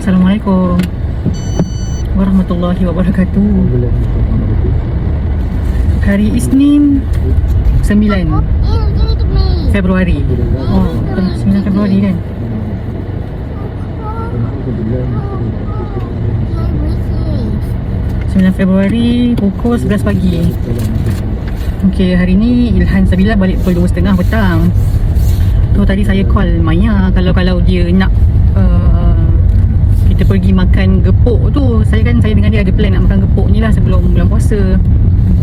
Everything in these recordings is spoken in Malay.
Assalamualaikum. Warahmatullahi wabarakatuh. Hari Isnin 9 Februari. Oh, betul 9 Februari kan? 9 Februari pukul 11 pagi. Okey, hari ni Ilhan Sabila balik pukul 2.30 petang. Tu tadi saya call Maya. Kalau kalau dia nak pergi makan gepuk tu saya kan saya dengan dia ada plan nak makan gepuk ni lah sebelum bulan puasa.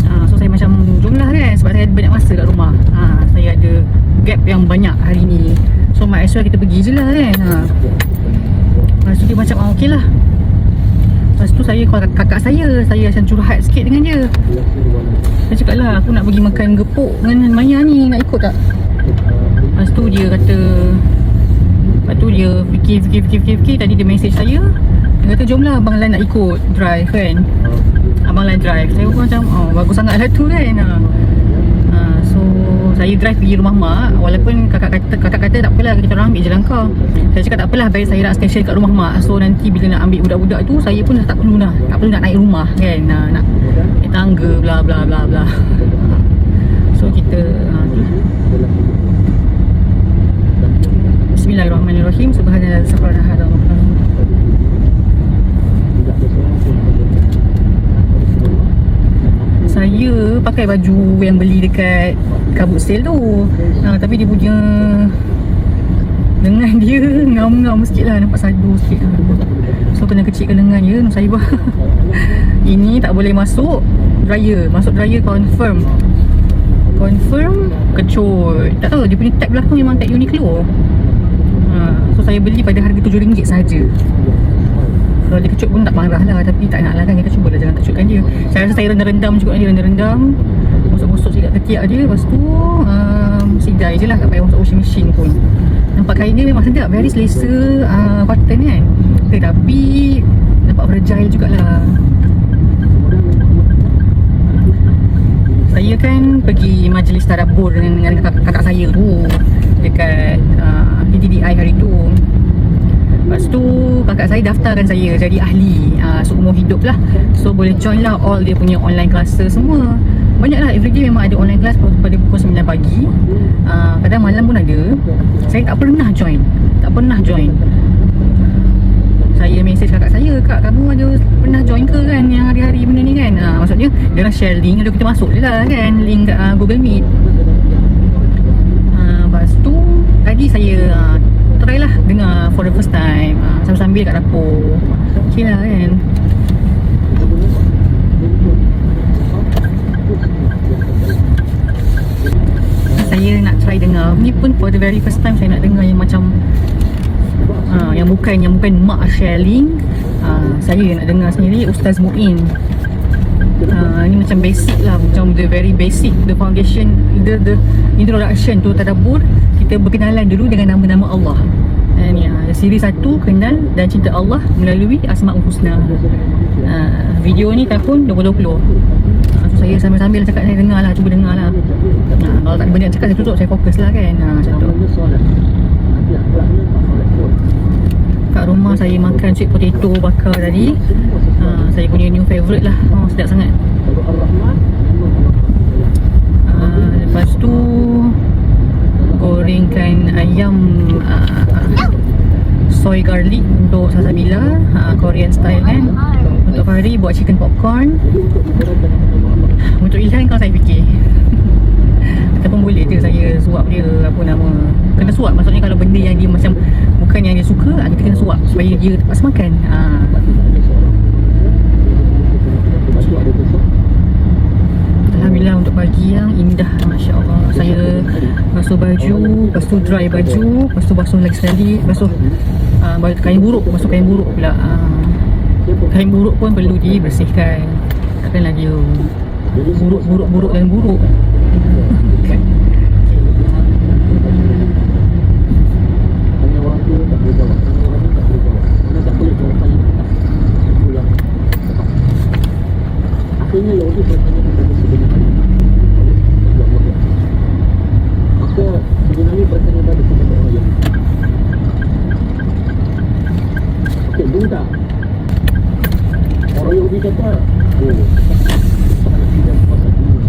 Uh, so saya macam jom lah kan sebab saya ada banyak masa kat rumah. Uh, saya ada gap yang banyak hari ni. So might as well kita pergi je lah kan uh. lepas tu dia macam ah, okey lah. Lepas tu saya call kakak saya saya macam curhat sikit dengan dia. Saya cakap lah aku nak pergi makan gepuk dengan Maya ni nak ikut tak? Lepas tu dia kata Lepas tu dia fikir, fikir, fikir, fikir, fikir. Tadi dia message saya. Dia kata jom lah Abang Lan nak ikut drive kan. Abang Lan drive. Saya pun macam oh, Bagus sangat lah tu kan. Ha, So Saya drive pergi rumah mak. Walaupun kakak kata Kakak kata tak apalah Kita orang ambil je langkah. Saya cakap tak apalah Baik saya nak station kat rumah mak. So nanti bila nak ambil budak-budak tu Saya pun tak perlu dah Tak perlu nak naik rumah kan. Ha, Nak naik tangga bla bla bla bla. So kita ha, tu. Bismillahirrahmanirrahim. Subhanallah Subhanallah. Saya pakai baju yang beli dekat kabut sale tu. Ha, Tapi dia punya Lengan dia ngam-ngam sikit lah. Nampak sadu sikit lah. So kena kecilkan lengan ya Nusaibah Ini tak boleh masuk dryer. Masuk dryer confirm. Confirm Kecut. Tak tahu dia punya tag belakang memang tag Uniqlo So saya beli pada harga RM7 saja. Kalau dia kecut pun tak marah lah Tapi tak nak lah kan Kita cubalah jangan kecutkan dia. Saya rasa saya rendam-rendam juga dia Rendam-rendam. Masuk-masuk sikit ketiak dia Lepas tu um, Sidai je lah Tak payah masuk washing machine pun. Nampak kain dia memang sedap Very selesa uh, Cotton kan. Tetapi Nampak fragile jugalah. Saya kan pergi majlis tadabbur dengan, dengan kakak, saya tu Dekat uh, PTDI hari tu. Lepas tu kakak saya daftarkan saya jadi ahli uh, seumur hidup lah. So boleh join lah all dia punya online classes semua. Banyak lah everyday memang ada online class pada pukul 9 pagi. Uh, Kadang malam pun ada. Saya tak pernah join. Tak pernah join. Saya message kakak saya Kak kamu ada pernah join ke kan Yang hari-hari benda ni kan? Uh, Maksudnya dia orang share link Lalu kita masuk je lah kan Link uh, Google Meet Lepas tu Tadi saya uh, Try lah dengar for the first time uh, Sambil-sambil kat dapur. Okay lah kan? Saya nak try dengar. Ni pun for the very first time Saya nak dengar yang macam uh, Yang bukan Yang bukan mak sharing. Uh, Saya nak dengar sendiri Ustaz Muin uh, Ini macam basic lah. Macam the very basic. The foundation The the introduction to tadabur Kita berkenalan dulu Dengan nama-nama Allah. Dan ya, siri satu Kenal dan cinta Allah Melalui Asma'ul Husna. Uh, Video ni tahun 2020 uh, So saya sambil-sambil cakap Saya dengar lah Cuba dengar lah. Uh, Kalau tak ada benda nak cakap Saya tutup Saya fokus lah kan. Uh, Macam tu. Kat rumah saya makan sweet potato bakar tadi. uh, Saya punya new favourite lah. Oh, Sedap sangat. Uh, Lepas tu Gorengkan ayam uh, Soy garlic Untuk Sasabila. Uh, Korean style kan? Untuk Fahri buat chicken popcorn. Untuk Ilhan kalau saya fikir. Ataupun boleh je saya suap dia Apa nama Kena suap. Maksudnya kalau benda yang dia macam Bukan yang dia suka Kita kena suap Supaya dia terpaksa makan. Ha. Alhamdulillah untuk pagi yang indah Masya Allah Saya basuh baju Lepas tu dry baju Lepas tu basuh lagi sekali Basuh uh, kain buruk Basuh kain buruk pula. Uh, Kain buruk pun perlu dibersihkan. Takkanlah dia Buruk, buruk, buruk dan buruk. Akhirnya lagi bertanya kepada sebenarnya Maka sebenarnya bertanya kepada sebenarnya yang Okey, benda. Orang Yahudi kata, oh, tidak kuasa dunia.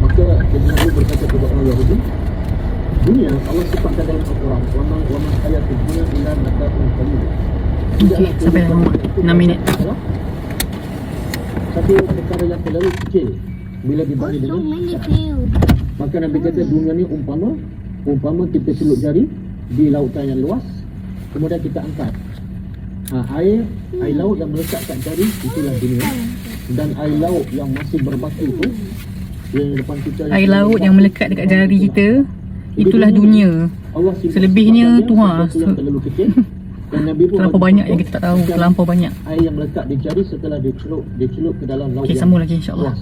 Maka Nabi Nabi berkata kepada orang Yahudi, dunia Allah sifatkan dalam Al-Quran, waman waman ayat dunia ila mata'un qalil. Okey, sampai dah lama. Enam minit. Satu perkara yang terlalu kecil bila dibanding So dengan Maka Nabi kata dunia ni umpama umpama kita celup jari di lautan yang luas kemudian kita angkat. Ha, air air laut yang melekat kat jari itulah dunia dan air laut yang masih berbatu tu yang depan kita Air laut yang melekat dekat jari kita Itulah dunia Allah Selebihnya sifatkan dia tu, ha. sesuatu yang terlalu kecil dan Nabi pun Terlampau banyak yang kita tak tahu Terlampau banyak air yang melekat di jari setelah dia celup dia celup ke dalam laut Okey, yang sambung lagi insyaAllah.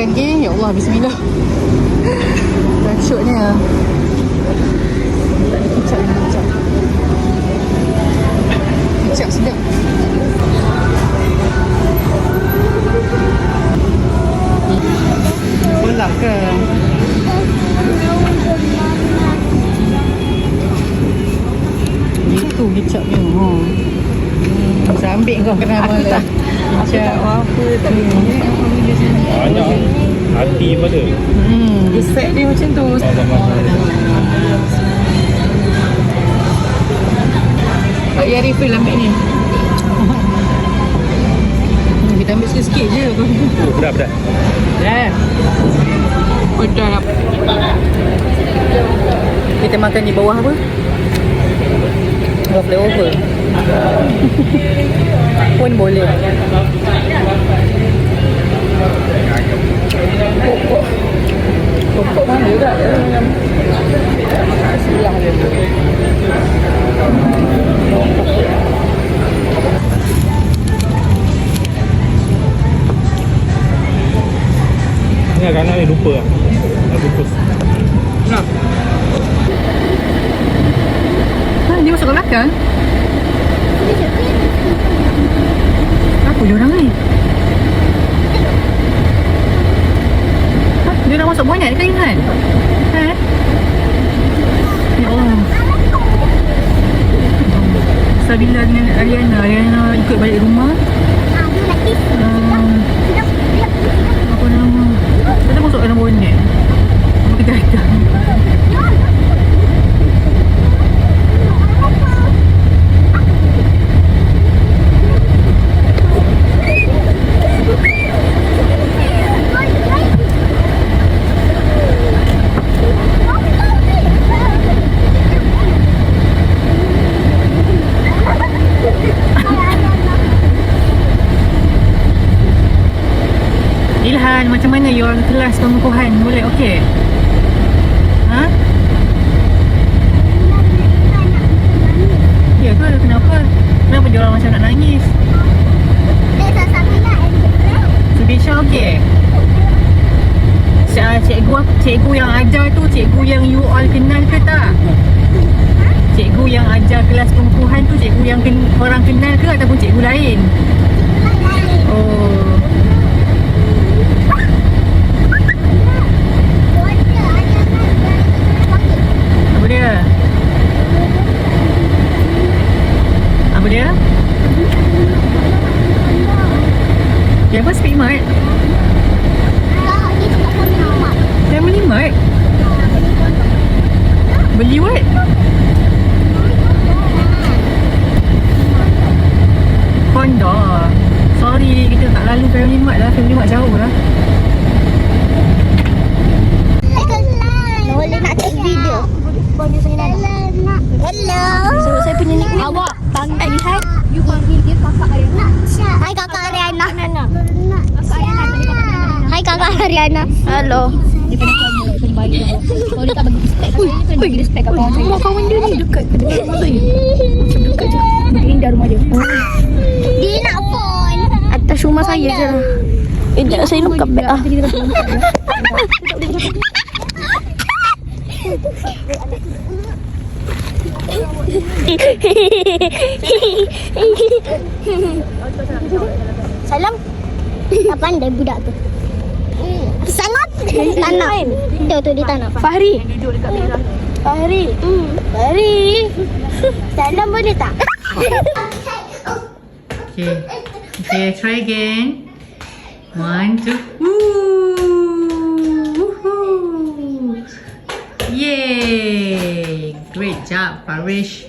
Makan ke Ya Allah Bismillah Dahsyatnya Tak ada kicap ni kicap Kicap sedap Bolak ke? Itu kicapnya ha. Saya ambil kau kena apa tak? Kicap apa tak Banyak hati pada. Hmm. Dia set dia macam tu. Pak Ya refill ambil ni. Hmm, Kita ambil sikit-sikit je. Oh, berat berat. Dah. Udah. Kita makan di bawah apa? Bawah flyover. Pun boleh. Pokok. Pokok mana tak? Sebelah dia. Ingat kanan ni lupa lah. Dah bungkus. Nak. Ha, dia masuk ke belakang? Apa dia orang ni? Ha, dia orang masuk banyak ke Ilhan? Ha? Ya Allah. Sabila dengan Ariana. Ariana ikut balik rumah. Um, apa nama? Kita masuk dalam bonet. Kita datang. Ilhan, macam mana your kelas pengukuhan? Boleh okey? Ha? Ya ke? Kenapa? Kenapa dia orang macam nak nangis? Subisha okey? Cik- Cikgu cikgu yang ajar tu cikgu yang you all kenal ke tak? Cikgu yang ajar kelas pengukuhan tu cikgu yang ken, orang kenal ke ataupun cikgu lain? Oh. Apa dia? Apa dia? Dia apa speed mart? Family mart? Beli what? Honda Sorry kita tak lalu family mart lah Family mart jauh lah Boleh nak take video. Bagi saya nak. Hai kakak Ariana. Hai kakak Ariana. Halo. Kalau dia tak bagi respect Ui, bagi respect kat kawan saya Rumah kawan dia ni dekat Macam dekat je Indah rumah dia Dia nak phone. Atas rumah saya je Eh, tak saya nak beg ah. Salam. Tak pandai budak tu. Sangat tak nak. Tu tu dia tak nak. Fahri Fahri Hmm. Fahri Salam boleh tak? Okay. Okay, try again. One, two. Woo! Woohoo! Yay! Great job, Parish.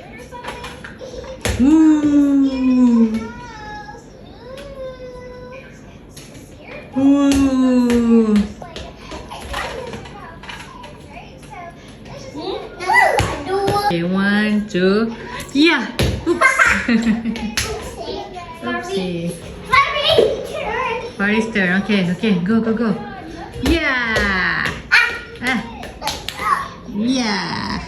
Woo! Woo! Okay, one, two. Yeah! Oops! Oopsie. Paris turn. Okay. Go, go, go. Yeah. Ah. Yeah.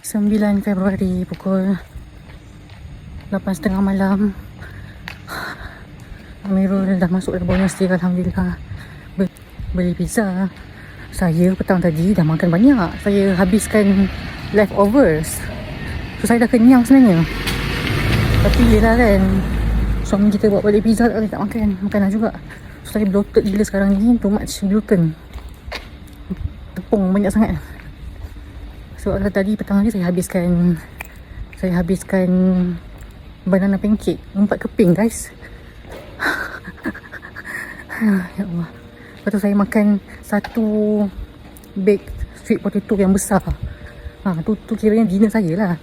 9 Februari pukul 8.30 malam. Amirul dah masuk dalam bawah nasi Alhamdulillah. Be- beli pizza. Saya petang tadi dah makan banyak. Saya habiskan leftovers. So saya dah kenyang sebenarnya. Tapi yelah kan Suami kita buat balik pizza tak boleh tak makan Makanan juga saya bloated gila sekarang ni Too much gluten. Tepung banyak sangat. So tadi petang tadi saya habiskan Saya habiskan Banana pancake. Empat keping guys. Ya Allah. Lepas tu saya makan Satu Baked sweet potato yang besar. Ha, tu, tu kiranya dinner saya lah.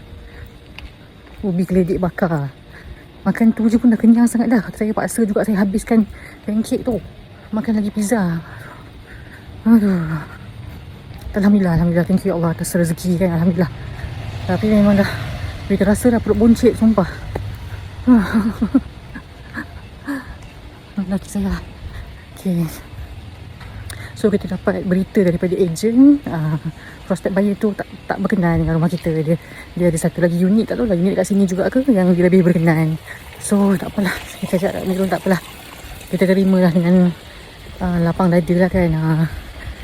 Ubi geledik bakar. Makan tu je pun dah kenyang sangat dah. Saya paksa juga saya habiskan pancake tu. Makan lagi pizza. Aduh. Alhamdulillah, Alhamdulillah. Thank you Allah atas rezeki kan. Alhamdulillah. Tapi memang dah, dia terasa dah perut boncit, sumpah. Laki saya. Okay. So kita dapat berita daripada ejen uh, Prospect buyer tu tak tak berkenan dengan rumah kita Dia dia ada satu lagi unit tak tahu lah unit dekat sini juga ke yang dia lebih berkenan So tak apalah Kita cakap Mirul tak apalah Kita terima lah dengan uh, lapang dada lah kan. Uh,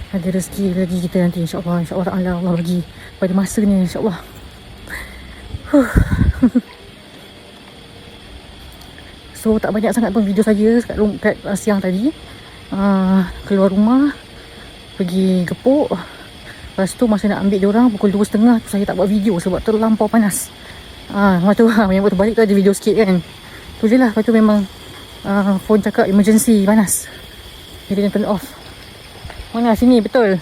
Ada rezeki lagi kita nanti insyaAllah InsyaAllah Allah, Allah bagi pada masa ni insyaAllah. So tak banyak sangat pun video saya kat, kat uh, siang tadi. Uh, Keluar rumah Pergi gepuk. Lepas tu masa nak ambil diorang Pukul 2.30 tu saya tak buat video Sebab terlampau panas. Ah, Lepas tu yang waktu balik tu ada video sikit kan. Tu je lah Lepas tu memang uh, Phone cakap emergency panas. Jadi dia turn off. Mana sini betul?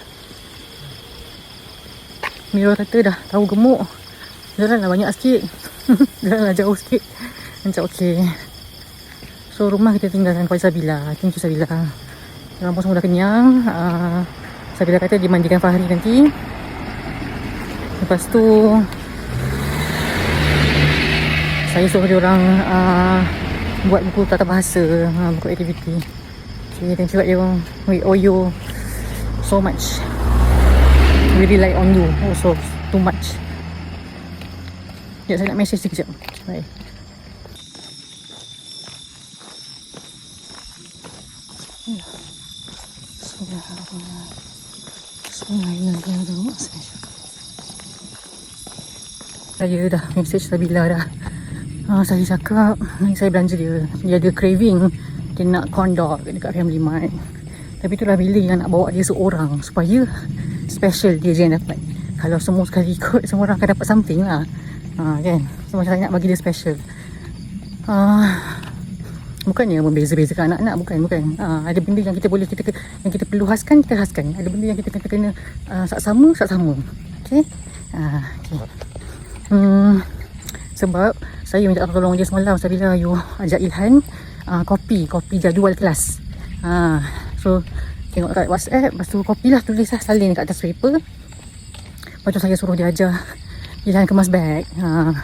Mira kata dah. Tahu gemuk. Jalan lah banyak sikit. Jalan lah jauh sikit. Macam okey So rumah kita tinggalkan kepada Sabila. Thank you Sabila. Orang pun semua dah kenyang. Uh, Sabila kata dia mandikan Fahri nanti. Lepas tu Saya suruh dia orang uh, Buat buku tata bahasa uh, Buku aktiviti Okay thank you you We owe you So much. We rely on you Also too much. Sekejap saya nak message dia kejap okay, Bye. Saya dah message Sabila dah uh, Saya cakap Saya belanja dia. Dia ada craving. Dia nak corn dog Dekat Family Mart. Tapi itulah bila yang nak bawa dia seorang Supaya Special dia je yang dapat. Kalau semua sekali ikut Semua orang akan dapat something lah. Uh, Kan? So macam saya nak bagi dia special. Uh, Bukannya membeza-bezakan anak-anak Bukan, bukan. Uh, Ada benda yang kita boleh kita Yang kita perlu haskan Kita haskan Ada benda yang kita kena, kena uh, Saksama Saksama Okay uh, Okay Hmm, sebab saya minta tolong dia semalam Sabila you ajak Ilhan uh, kopi, kopi jadual kelas. Ha, so tengok kat WhatsApp, lepas tu copy lah tulis lah salin kat atas paper. Lepas tu saya suruh dia ajar Ilhan kemas beg. Ha.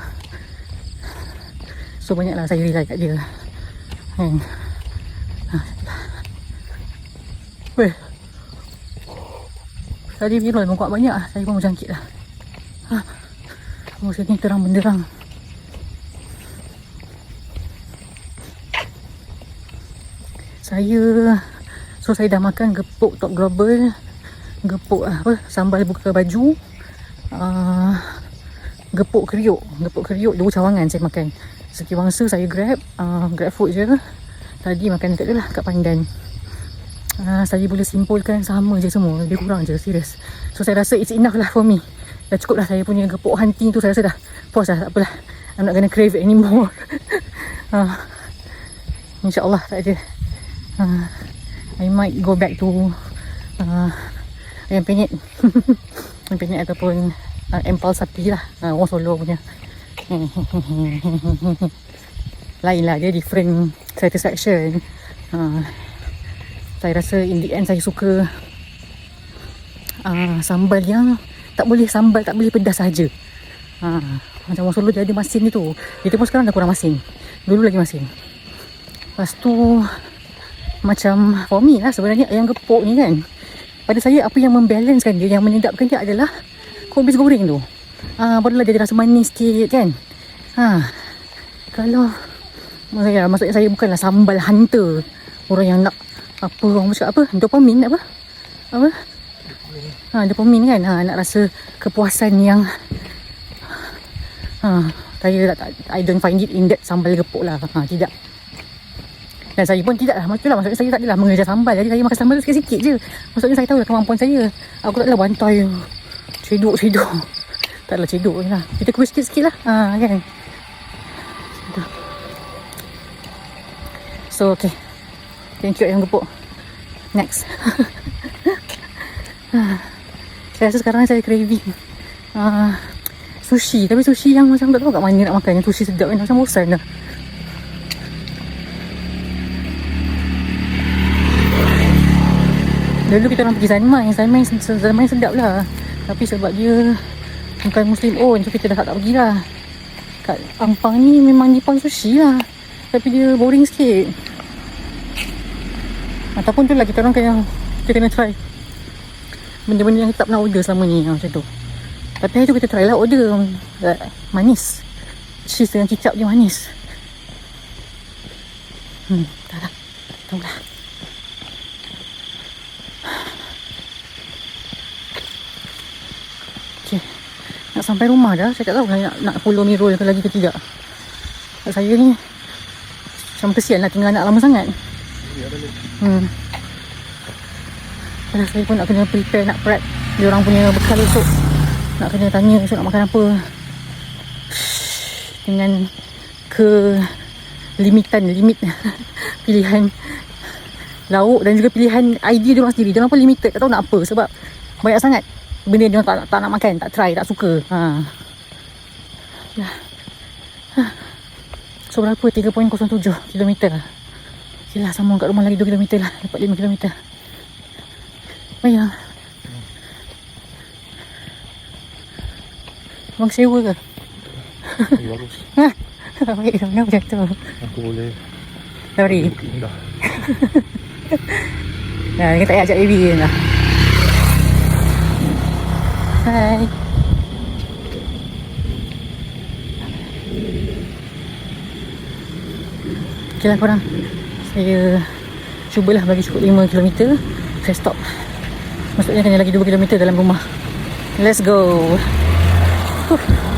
So banyaklah saya rely kat dia. Kan. Ha. Weh. Tadi viral pun kuat banyak. Saya pun berjangkit lah. Ha. Oh, sini terang benderang. Saya So saya dah makan gepuk top global. Gepuk ah, apa Sambal buka baju. Uh, Gepuk kriuk. Gepuk kriuk dua cawangan saya makan. Seki bangsa saya grab uh, Grab food je. Tadi makan dekat lah kat Pandan. Uh, Saya boleh simpulkan sama je semua Lebih kurang je serius. So saya rasa it's enough lah for me. Dah cukup lah saya punya gepuk hunting tu Saya rasa dah. Pause lah tak apalah. I'm not gonna crave anymore. Uh, InsyaAllah tak ada uh, I might go back to uh, ayam penyet. Ayam penyet ataupun uh, empal sapi lah. Uh, orang solo punya. Lain lah dia different satisfaction. Uh, saya rasa in the end saya suka uh, sambal yang tak boleh sambal tak boleh pedas saja uh, macam orang solo dia ada masin dia tu. Dia pun sekarang dah kurang masin. Dulu lagi masin. Lepas tu macam for me lah sebenarnya ayam gepuk ni kan. Pada saya apa yang membalancekan dia yang menyedapkan dia adalah kubis goreng tu. Ah barulah dia rasa manis sikit kan. Ha kalau maksudnya, maksudnya saya bukanlah sambal hunter orang yang nak apa orang cakap apa dopamin apa? Apa? Ha dopamin kan? Ha nak rasa kepuasan yang ha saya tak I don't find it in that sambal gepuk lah. Ha tidak dan saya pun tidak lah. Macam lah Maksudnya saya tak adalah mengejar sambal. Jadi saya makan sambal tu sikit-sikit je. Maksudnya saya tahu lah kemampuan saya. Aku tak adalah bantai. Cedok-cedok Tak adalah cedok je lah. Kita kubis sikit-sikit lah. Ha, kan. So okay. Thank you ayam gepuk. Next. Saya rasa sekarang saya craving uh, Sushi. Tapi sushi yang macam tak tahu kat mana nak makan. Yang sushi sedap kan Macam bosan dah Dulu kita orang pergi Sanmai Sanmai, Sanmai sedap lah. Tapi sebab dia Bukan Muslim own So kita dah tak, pergi lah. Kat Ampang ni memang Nippon sushi lah. Tapi dia boring sikit. Ataupun tu lah kita orang kena Kita kena try. Benda-benda yang kita tak pernah order selama ni ha, Macam tu. Tapi hari tu kita try lah order uh, Manis. Cheese dengan kicap dia manis. Hmm, tak lah. Tahu lah sampai rumah dah. Saya tak tahu saya nak, nak follow mi roll ke lagi ke tidak. Kat saya ni macam kesian lah tinggal anak lama sangat. Hmm. Dah saya pun nak kena prepare, nak prep dia orang punya bekal esok. Nak kena tanya esok nak makan apa. Dengan ke limitan, limit pilihan lauk dan juga pilihan idea dia orang sendiri. Dia orang pun limited, tak tahu nak apa sebab banyak sangat benda dia tak, tak nak makan, tak try, tak suka. Ha. Ya. Ha. So berapa? 3.07 km. Okay lah, sambung kat rumah lagi 2 km lah. Dapat 5 km. Bayang. Abang sewa ke? Bagus. Ha? Baik, kenapa macam tu? Aku boleh Sorry. pindah. Nah, kita tak payah ajak baby je lah. Hai. Okay lah korang. Saya cubalah bagi cukup 5 km. Saya stop. Maksudnya kena lagi 2 km dalam rumah. Let's go. Huh.